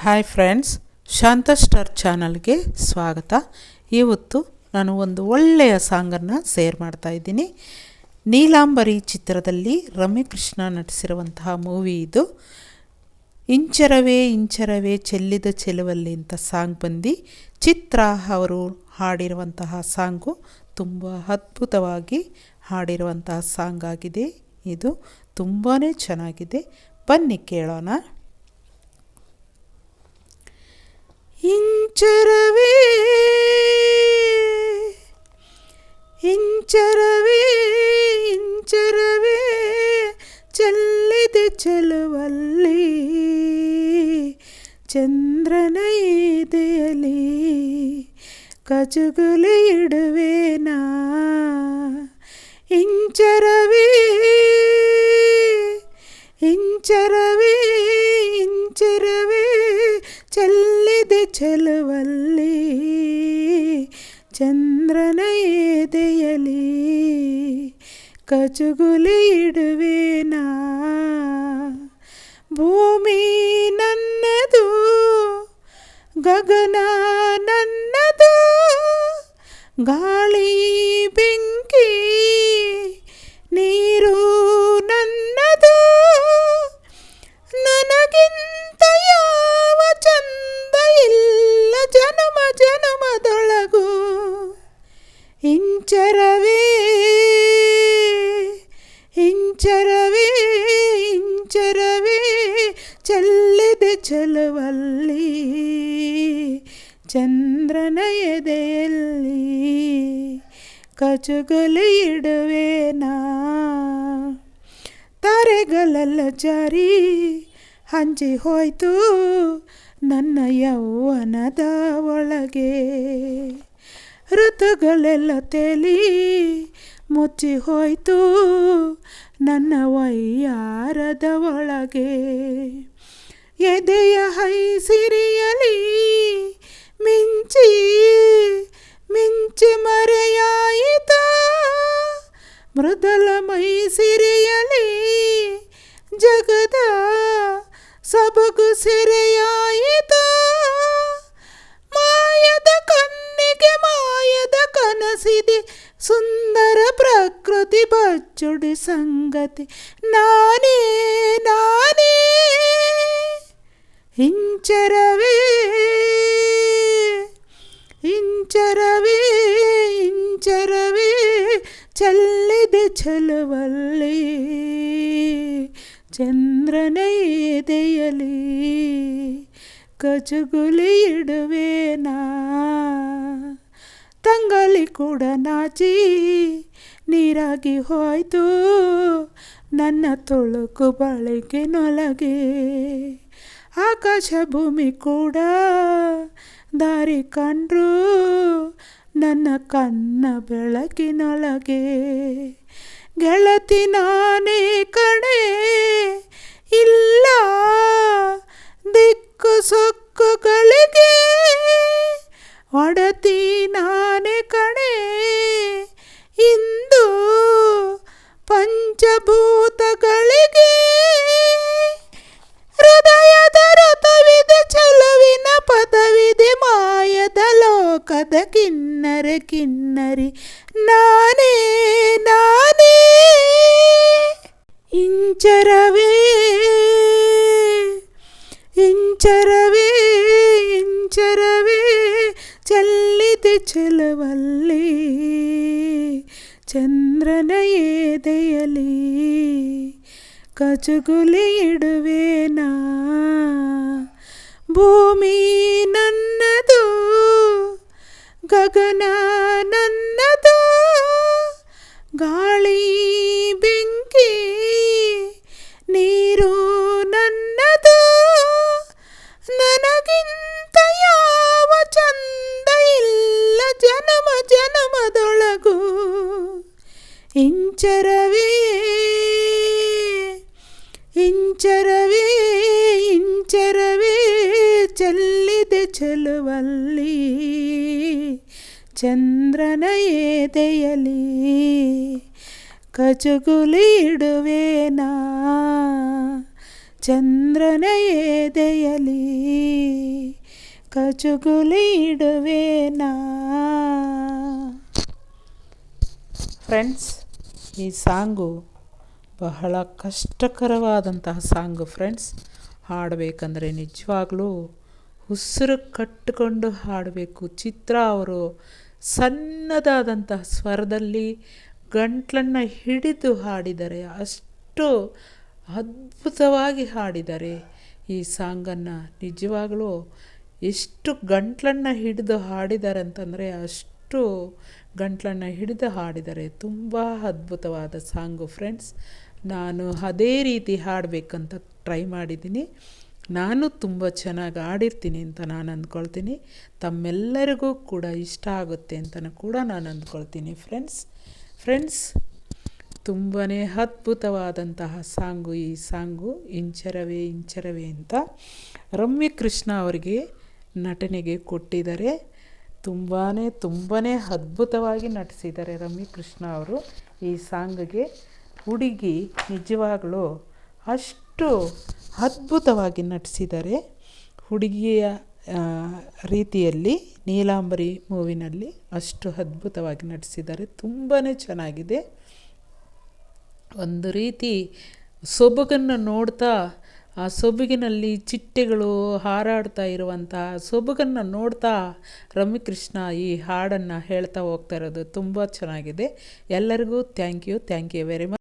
Hi friends ಶಾಂತ star ಚಾನಲ್ಗೆ ಸ್ವಾಗತ. ಇವತ್ತು ನಾನು ಒಂದು ಒಳ್ಳೆಯ ಸಾಂಗನ್ನು ಸೇರ್ ಮಾಡ್ತಾ ಇದ್ದೀನಿ. ನೀಲಾಂಬರಿ ಚಿತ್ರದಲ್ಲಿ ರಮ್ಯಕೃಷ್ಣ ನಟಿಸಿರುವಂತಹ ಮೂವಿ ಇದು. ಇಂಚರವೇ ಇಂಚರವೇ ಚೆಲ್ಲಿದ ಚೆಲುವಲ್ಲಿ ಅಂತ ಸಾಂಗ್ ಬಂದು. ಚಿತ್ರ ಅವರು ಹಾಡಿರುವಂತಹ ಸಾಂಗು ತುಂಬ ಅದ್ಭುತವಾಗಿ ಹಾಡಿರುವಂತಹ ಸಾಂಗ್ ಆಗಿದೆ ಇದು ತುಂಬಾ ಚೆನ್ನಾಗಿದೆ. ಬನ್ನಿ ಕೇಳೋಣ. ಇಂಚರವೇ? ಇಂಚರವೇ ಇಂಚರವೇ? ಚೆಲ್ಲಿದೆ ಚೆಲುವಲ್ಲಿ ಚಂದ್ರನ ಎದೆಯಲಿ ಇಡುವೆನಾ? ಇಂಚರವೇ ಇಂಚರವೇ? ಚೆಲುವಲ್ಲಿ ಚಂದ್ರನ ಎದೆಯಲಿ ಕಚುಗುಲಿ ಇಡುವೆನಾ? ಭೂಮಿ ನನ್ನದು ಗಗನ ನನ್ನದು ಗಾಳಿ ಬೆಂಕಿ ಇಂಚರವೇ ಇಂಚರವೇ ಚೆಲ್ಲಿದೆ ಚೆಲುವಲ್ಲಿ ಚಂದ್ರನ ಎದೆಯಲ್ಲಿ ಕಚುಗಲಿ ಇಡುವೆನಾ ತಾರೆಗಳೆಲ್ಲ ಜಾರಿ, ಹಂಚಿ ಹೋಯ್ತು ನನ್ನ ಯೌವನದ ಒಳಗೆ. ಋತುಗಳೆಲ್ಲ ತೇಲಿ ಮುಚ್ಚಿ ಹೋಯ್ತು ನನ್ನ ವೈಯಾರದ ಒಳಗೆ. ಎದೆಯ ಹೈಸಿರಿಯಲಿ ಸಂಗತಿ ನಾನೇ ನಾನೇ ಇಂಚರವೇ ಇಂಚರವೇ ಇಂಚರವೇ ಚಲ್ಲಿದೆ ಚೆಲುವಲ್ಲಿ ಚಂದ್ರನ ಎದೆಯಲಿ, ಕಚುಗುಲಿ ಇಡುವೆನಾ ತಂಗಲಿ ಕೂಡ ನಾಚಿ ನೀರಾಗಿ ಹೋಯ್ತು. ನನ್ನ ತುಳುಕು ನೊಲಗೆ ಆಕಾಶ ಭೂಮಿ ಕೂಡ ದಾರಿ ಕಂಡ್ರು. ನನ್ನ ಕನ್ನ ಬೆಳಕಿನೊಳಗೆ. ಗೆಳತಿ ನಾನೇ ಕಣೆ. ಇಲ್ಲ ದಿಕ್ಕು ಸೊಕ್ಕುಗಳಿಗೆ. ಇಂಚರವೇ ಇಂಚರವೇ ಚೆಲ್ಲಿದೆ ಚೆಲುವಲ್ಲಿ ಚಂದ್ರನ ಎದೆಯಲಿ ಕಚುಗುಲಿ ಇಡುವೆನಾ ಭೂಮಿ ನನ್ನದು ಗಗನ ನನ್ನದು ಜನುಮ ಜನುಮದೊಳಗು ಇಂಚರವೇ ಇಂಚರವೇ ಇಂಚರವೇ ಚೆಲ್ಲಿದೆ ಚೆಲುವಲ್ಲಿ ಚಂದ್ರನ ಎದೆಯಲಿ ಕಚುಗುಲಿ ಇಡುವೆನಾ ಚಂದ್ರನ ಎದೆಯಲಿ ಕಚುಗುಲಿ ಇಡುವೇನಾ ಫ್ರೆಂಡ್ಸ್ ಈ ಸಾಂಗು ಬಹಳ ಕಷ್ಟಕರವಾದಂತಹ ಸಾಂಗು ಫ್ರೆಂಡ್ಸ್ ಹಾಡಬೇಕಂದ್ರೆ ನಿಜವಾಗ್ಲೂ ಉಸಿರು ಕಟ್ಟಿಕೊಂಡು ಹಾಡಬೇಕು. ಚಿತ್ರ ಅವರು ಸಣ್ಣದಾದಂತಹ ಸ್ವರದಲ್ಲಿ ಗಂಟ್ಲನ್ನು ಹಿಡಿದು ಹಾಡಿದರೆ, ಅಷ್ಟು ಅದ್ಭುತವಾಗಿ ಹಾಡಿದ್ದಾರೆ ಈ ಸಾಂಗನ್ನು ನಿಜವಾಗ್ಲೂ ಎಷ್ಟು ಗಂಟ್ಲನ್ನು ಹಿಡಿದು ಹಾಡಿದ್ದಾರೆ ಅಂತಂದರೆ ಅಷ್ಟು ಗಂಟ್ಲನ್ನು ಹಿಡಿದು ಹಾಡಿದ್ದಾರೆ. ತುಂಬ ಅದ್ಭುತವಾದ ಸಾಂಗು ಫ್ರೆಂಡ್ಸ್. ನಾನು ಅದೇ ರೀತಿ ಹಾಡಬೇಕಂತ ಟ್ರೈ ಮಾಡಿದ್ದೀನಿ. ನಾನು ತುಂಬ ಚೆನ್ನಾಗಿ ಆಡಿರ್ತೀನಿ ಅಂತ ನಾನು ಅಂದ್ಕೊಳ್ತೀನಿ. ತಮ್ಮೆಲ್ಲರಿಗೂ ಕೂಡ ಇಷ್ಟ ಆಗುತ್ತೆ ಅಂತಲೂ ಕೂಡ ನಾನು ಅಂದ್ಕೊಳ್ತೀನಿ ಫ್ರೆಂಡ್ಸ್. ಫ್ರೆಂಡ್ಸ್ ತುಂಬಾ ಅದ್ಭುತವಾದಂತಹ ಸಾಂಗು ಈ ಸಾಂಗು, ಇಂಚರವೇ ಇಂಚರವೇ ಅಂತ ರಮ್ಯ ಕೃಷ್ಣ ಅವರಿಗೆ ನಟನೆಗೆ ಕೊಟ್ಟಿದ್ದಾರೆ. ತುಂಬಾ ತುಂಬಾ ಅದ್ಭುತವಾಗಿ ನಟಿಸಿದ್ದಾರೆ ರಮ್ಯ ಕೃಷ್ಣ ಅವರು. ಈ ಸಾಂಗ್ಗೆ ಹುಡುಗಿ ನಿಜವಾಗಲೂ ಅಷ್ಟು ಅದ್ಭುತವಾಗಿ ನಟಿಸಿದ್ದಾರೆ. ಹುಡುಗಿಯ ರೀತಿಯಲ್ಲಿ, ನೀಲಾಂಬರಿ ಮೂವಿನಲ್ಲಿ ಅಷ್ಟು ಅದ್ಭುತವಾಗಿ ನಟಿಸಿದ್ದಾರೆ. ತುಂಬಾ ಚೆನ್ನಾಗಿದೆ. ಒಂದು ರೀತಿ ಸೊಬಗನ್ನು ನೋಡ್ತಾ ಆ ಸೊಬಗಿನಲ್ಲಿ ಚಿಟ್ಟೆಗಳು ಹಾರಾಡ್ತಾ ಇರುವಂಥ ಸೊಬಗನ್ನು ನೋಡ್ತಾ ರಮ್ಯಕೃಷ್ಣ ಈ ಹಾಡನ್ನು ಹೇಳ್ತಾ ಹೋಗ್ತಾ ಇರೋದು ತುಂಬ ಚೆನ್ನಾಗಿದೆ. ಎಲ್ಲರಿಗೂ thank you thank you very much